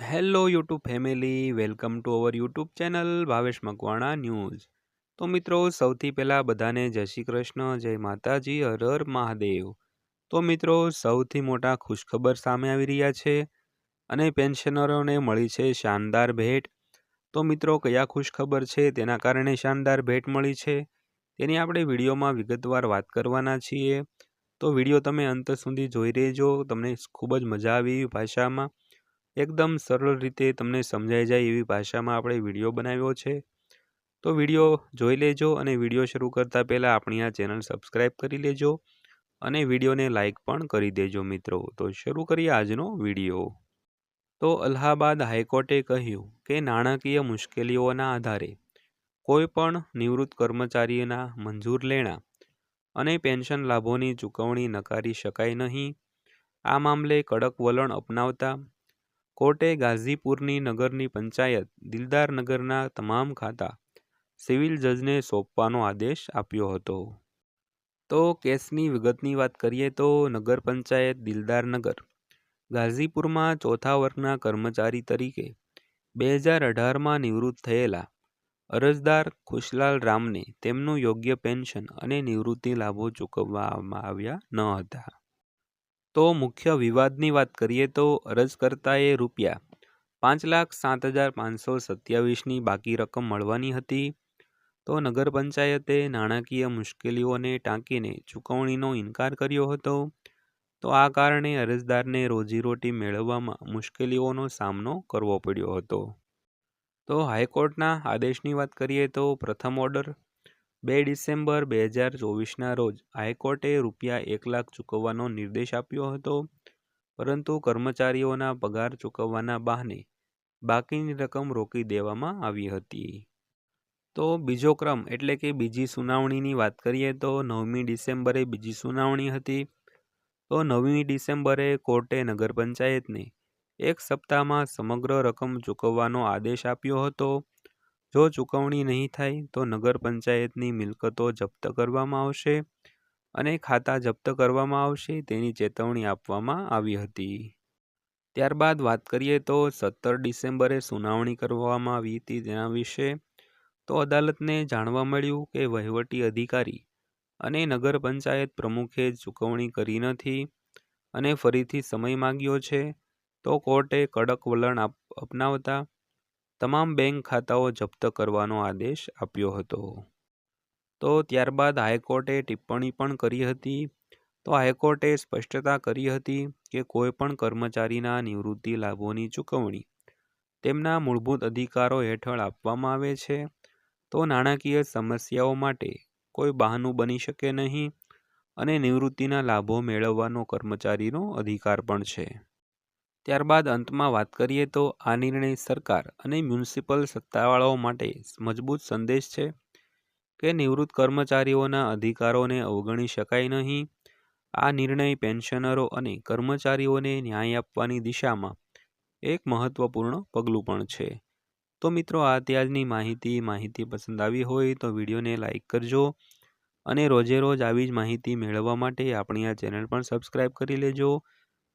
Hello YouTube family, welcome to our YouTube channel Bhavesh Makwana news. તો મિત્રો, સૌથી પહેલાં બધાને જય શ્રી કૃષ્ણ, જય માતાજી, હર હર મહાદેવ. તો મિત્રો, સૌથી મોટા ખુશખબર સામે આવી રહ્યા છે અને પેન્શનરોને મળી છે શાનદાર ભેટ. તો મિત્રો, કયા ખુશખબર છે તેના કારણે શાનદાર ભેટ મળી છે તેની આપણે વિડીયોમાં વિગતવાર વાત કરવાના છીએ. તો વીડિયો તમે અંત સુધી જોઈ રહેજો, તમને ખૂબ જ મજા આવી ભાષામાં. એકદમ સરળ રીતે તમને સમજાઈ જાય એવી ભાષામાં આપણે વીડિયો બનાવ્યો છે. તો વીડિયો જોઈ લેજો અને વીડિયો શરૂ કરતાં પહેલાં આપણી આ ચેનલ સબસ્ક્રાઈબ કરી લેજો અને વિડીયોને લાઇક પણ કરી દેજો મિત્રો. તો શરૂ કરીએ આજનો વીડિયો. તો અલ્હાબાદ હાઈકોર્ટે કહ્યું કે નાણાકીય મુશ્કેલીઓના આધારે કોઈપણ નિવૃત્ત કર્મચારીના મંજૂર લેણા અને પેન્શન લાભોની ચૂકવણી નકારી શકાય નહીં. આ મામલે કડક વલણ અપનાવતા કોર્ટે ગાઝીપુરની નગરની પંચાયત દિલદારનગરના તમામ ખાતા સિવિલ જજને સોંપવાનો આદેશ આપ્યો હતો. તો કેસની વિગતની વાત કરીએ તો નગર પંચાયત દિલદારનગર ગાઝીપુરમાં ચોથા વર્ગના કર્મચારી તરીકે બે હજાર અઢારમાં નિવૃત્ત થયેલા અરજદાર ખુશલાલ રામને તેમનું યોગ્ય પેન્શન અને નિવૃત્તિ લાભો ચૂકવવામાં આવ્યા ન હતા. તો મુખ્ય વિવાદની વાત કરીએ તો અરજકર્તાએ રૂપિયા પાંચ લાખ સાત હજાર પાંચસો સત્યાવીસની બાકી રકમ મળવાની હતી. તો નગર પંચાયતે નાણાકીય મુશ્કેલીઓને ટાંકીને ચૂકવણીનો ઇનકાર કર્યો હતો. તો આ કારણે અરજદારને રોજીરોટી મેળવવામાં મુશ્કેલીઓનો સામનો કરવો પડ્યો હતો. તો હાઈકોર્ટના આદેશની વાત કરીએ તો પ્રથમ ઓર્ડર બે ડિસેમ્બર બે હજાર ચોવીસના રોજ હાઈકોર્ટે રૂપિયા એક લાખ ચૂકવવાનો નિર્દેશ આપ્યો હતો. પરંતુ કર્મચારીઓના પગાર ચૂકવવાના બહાને બાકીની રકમ રોકી દેવામાં આવી હતી. તો બીજો ક્રમ એટલે કે બીજી સુનાવણીની વાત કરીએ તો નવમી ડિસેમ્બરે બીજી સુનાવણી હતી. તો નવમી ડિસેમ્બરે કોર્ટે નગર પંચાયતને એક સપ્તાહમાં સમગ્ર રકમ ચૂકવવાનો આદેશ આપ્યો હતો. જો ચૂકવણી નહીં થાય, તો નગર પંચાયતની મિલકતો જપ્ત કરવામાં આવશે અને ખાતા જપ્ત કરવામાં આવશે, તેની ચેતવણી આપવામાં આવી હતી. ત્યારબાદ વાત કરીએ તો સત્તર ડિસેમ્બરે સુનાવણી કરવામાં આવી હતી તેના વિશે. તો અદાલતને જાણવા મળ્યું કે વહીવટી અધિકારી અને નગર પંચાયત પ્રમુખે ચૂકવણી કરી નથી અને ફરીથી સમય માગ્યો છે, તો કોર્ટે કડક વલણ અપનાવતા તમામ બેંક ખાતાઓ જપ્ત કરવાનો આદેશ આપ્યો હતો. તો ત્યારબાદ હાઈકોર્ટે ટિપ્પણી પણ કરી હતી. તો હાઈકોર્ટે સ્પષ્ટતા કરી હતી કે કોઈ પણ કર્મચારીના નિવૃત્તિ લાભોની ચૂકવણી તેમના મૂળભૂત અધિકારો હેઠળ આપવામાં આવે છે. તો નાણાકીય સમસ્યાઓ માટે કોઈ બહાનું બની શકે નહીં અને નિવૃત્તિના લાભો મેળવવાનો કર્મચારીનો અધિકાર પણ છે. ત્યારબાદ અંતમાં વાત કરીએ તો આ નિર્ણય સરકાર અને મ્યુનિસિપલ સત્તાવાળાઓ માટે મજબૂત સંદેશ છે કે નિવૃત્ત કર્મચારીઓના અધિકારોને અવગણી શકાય નહીં. આ નિર્ણય પેન્શનરો અને કર્મચારીઓને ન્યાય આપવાની દિશામાં એક મહત્વપૂર્ણ પગલું પણ છે. તો મિત્રો, આ ત્યાજની માહિતી. માહિતી પસંદ આવી હોય તો વિડીયોને લાઇક કરજો અને રોજે રોજ આવી જ માહિતી મેળવવા માટે આપણી આ ચેનલ પણ સબસ્ક્રાઈબ કરી લેજો.